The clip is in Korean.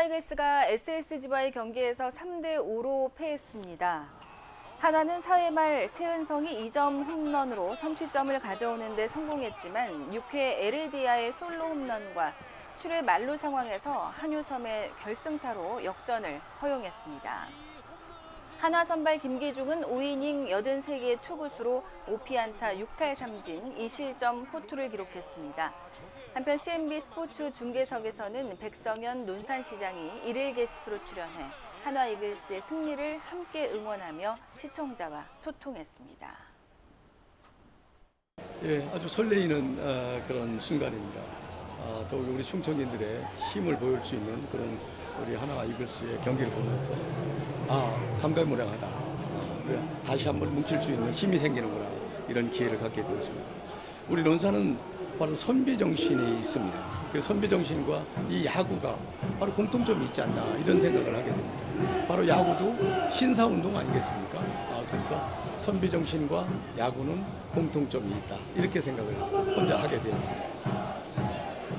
이글스가 SSG와의 경기에서 3대 5로 패했습니다. 하나는 4회 말 최은성이 2점 홈런으로 선취점을 가져오는 데 성공했지만 6회 에르디아의 솔로 홈런과 7회 만루 상황에서 한유섬의 결승타로 역전을 허용했습니다. 한화 선발 김기중은 5이닝 83개의 투구수로 5피안타 6탈 3진 2실점 호투를 기록했습니다. 한편 CNB 스포츠 중계석에서는 백성현 논산시장이 일일 게스트로 출연해 한화 이글스의 승리를 함께 응원하며 시청자와 소통했습니다. 예, 아주 설레이는 어, 그런 순간입니다. 아, 더욱이 우리 충청인들의 힘을 보일 수 있는 그런 우리 하나 이글스의 경기를 보면서 아 감개무량하다. 아, 그래, 다시 한번 뭉칠 수 있는 힘이 생기는구나 이런 기회를 갖게 되었습니다. 우리 논사는 바로 선비 정신이 있습니다. 그 선비 정신과 이 야구가 바로 공통점이 있지 않나 이런 생각을 하게 됩니다. 바로 야구도 신사 운동 아니겠습니까? 아, 그래서 선비 정신과 야구는 공통점이 있다 이렇게 생각을 혼자 하게 되었습니다.